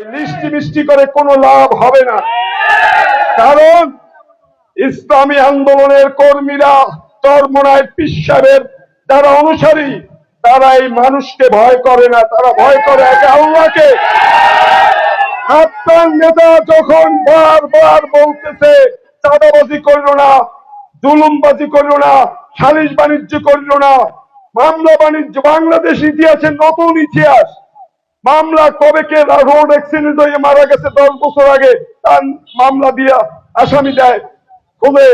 ওই লিস্টি মিষ্টি করে কোনো লাভ হবে না। কারণ ইসলামী আন্দোলনের কর্মীরা চরমনায় পিসাবের যারা অনুসারী, তারা এই মানুষকে ভয় করে না, তারা ভয় করে একে আল্লাহকে। আপনার নেতা যখন বারবার বলতেছে, চাঁদাবাজি করল না, জুলুমবাজি করল না, সালিশ বাণিজ্য করল না, মামলা বাণিজ্য, বাংলাদেশ ইতিহাসের নতুন ইতিহাস। মামলা কবে কে রোড অ্যাক্সিডেন্ট হয়ে মারা গেছে দশ বছর আগে, তার মামলা দিয়া আসামি দেয় খুলে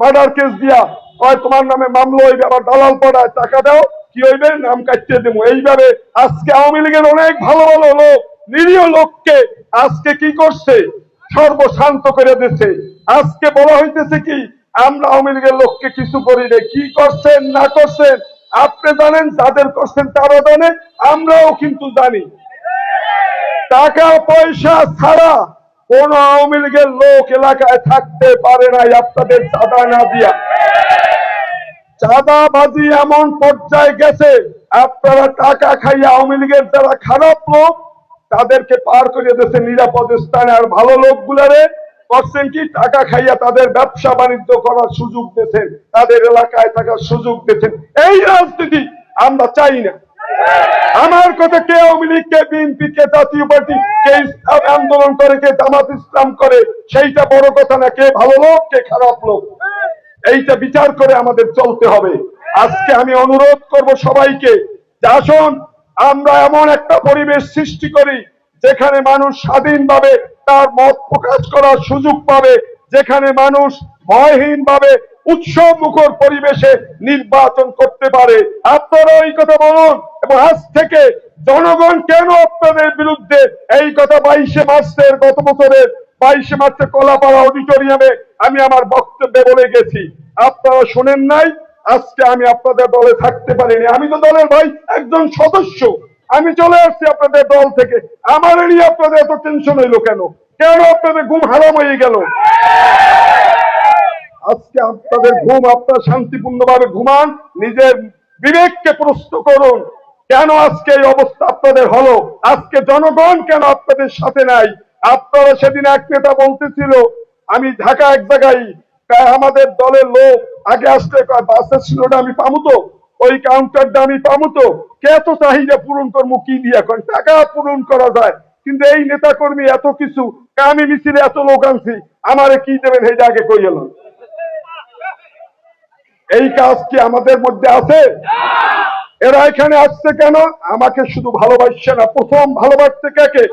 মার্ডার কেস দিয়া। হয় তোমার নামে মামলা হইবে, আবার দালাল পড়ায় টাকা দাও, কি হইবে? নাম কাটতে দেবো। এইভাবে আজকে আওয়ামী লীগের অনেক ভালো ভালো লোক, নিরীহ লোককে আজকে কি করছে? সর্বশান্ত করে দিচ্ছে। আজকে বলা হইতেছে কি, আমরা আওয়ামী লীগের লোককে কিছু করি নাই। কি করছেন, না করছেন? আপনি জানেন, যাদের করছেন তারা জানে, আমরাও কিন্তু জানি। টাকা পয়সা ছাড়া কোন আওয়ামী লীগের লোক এলাকায় থাকতে পারে নাই আপনাদের চাঁদা না দিয়া। চাঁদাবাজি এমন পর্যায়ে গেছে, আপনারা টাকা খাইয়ে আওয়ামী লীগের যারা খারাপ লোক, তাদেরকে পার করে দিয়েছে নিরাপদ স্থানে। আর ভালো লোকগুলারে করছেন কি? টাকা খাইয়া তাদের ব্যবসা বাণিজ্য করার সুযোগ দিয়েছেন, তাদের এলাকায় থাকার সুযোগ দিয়েছেন। এই রাজনীতি আমরা চাই না। আমার কথা কে আওয়ামী লীগ, কে বিএনপি, কে জাতীয় পার্টি, কে ইসলাম আন্দোলন করে, কে জামাত ইসলাম করে, সেইটা বড় কথা না, কে ভালো লোক, কে খারাপ লোক। এইটা বিচার করে আমাদের চলতে হবে। আজকে আমি অনুরোধ করব সবাইকে যে আসুন, আমরা এমন একটা পরিবেশ সৃষ্টি করি যেখানে মানুষ স্বাধীনভাবে তার মত প্রকাশ করার সুযোগ পাবে, যেখানে মানুষ ভয়হীন ভাবে উৎসব মুখর পরিবেশে নির্বাচন করতে পারে। আপনারা এই কথা বলুন এবং আজ থেকে জনগণ কেন আপনাদের বিরুদ্ধে এই কথা বাইশে মার্চের, গত বছরের বাইশে মার্চে কলাপাড়া অডিটোরিয়ামে আমি আমার বক্তব্যে বলে গেছি। আপনারা শোনেন নাই, আজকে আমি আপনাদের দলে থাকতে পারিনি। আমি তো দলের ভাই, একজন সদস্য। আমি চলে আসছি আপনাদের দল থেকে। আমার আপনাদের এত টেনশন হইল কেন? কেন আপনাদের ঘুম হারাম হয়ে গেল? আজকে আপনাদের ঘুম, আপনার শান্তিপূর্ণ ভাবে ঘুমান, নিজের বিবেককে প্রশ্ন করুন, কেন আজকে এই অবস্থা আপনাদের হলো? আজকে জনগণ কেন আপনাদের সাথে নাই? আপনারা সেদিন এক নেতা বলতেছিল, আমি ঢাকা এক জায়গায় আমাদের দলের লোক, আগে আসলে কয় বাসের ছিলটা আমি পামু তো? ওই কাউন্টারটা আমি পামু তো? কে এত চাহিদা পূরণ করব, কি দিয়া কয়? টাকা পূরণ করা যায়। কিন্তু এই নেতা কর্মী এত কিছু আমি মিছিলে এত লোক আনছি, আমারে কি দেবেন এই আগে কই এলাম? এই কাজ কি আমাদের মধ্যে আছে? এরা এখানে আসছে কেন? আমাকে শুধু ভালোবাসছে না, প্রথম ভালোবাসছে কাকে?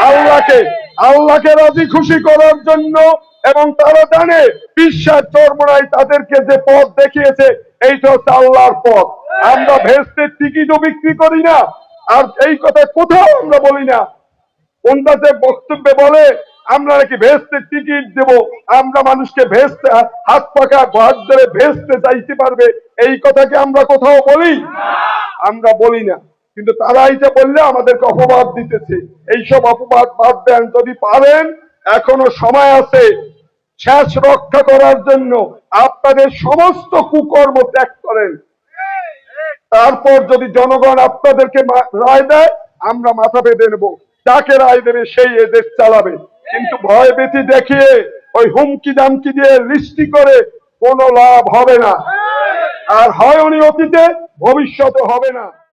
আল্লাহকে। আল্লাহকে রাজি খুশি করার জন্য এবং তারা জানে, বিশ্বাস চর্মরাই তাদেরকে যে পথ দেখিয়েছে, এইটা হচ্ছে আল্লাহর পথ। আমরা ভেস্তের টিকিটও বিক্রি করি না। আর এই কথা কোথাও আমরা বলি না। কোনটাতে বক্তব্যে বলে আমরা নাকি ভেস্তে টিকিট দেব, আমরা মানুষকে ভেস্তে, হাত পাকা ঘর ধরে ভেস্তে চাইতে পারবে, এই কথাকে আমরা কোথাও বলি? আমরা বলি না। কিন্তু তারা এটা বললে আমাদেরকে অপবাদ দিতেছে। এইসব অপবাদ বাদ দেন যদি পারেন, এখনও সময় আছে শেষ রক্ষা করার জন্য। আপনাদের সমস্ত কুকর্ম ত্যাগ করেন। তারপর যদি জনগণ আপনাদেরকে রায় দেয়, আমরা মাথা বেঁধে নেব। যাকে রায় দেবে, সেই এ দেশ চালাবে। কিন্তু ভয় ভীতি দেখিয়ে ওই হুমকি দামকি দিয়ে লিস্টি করে কোনো লাভ হবে না। আর হয় উনি অতীতে, ভবিষ্যতে হবে না।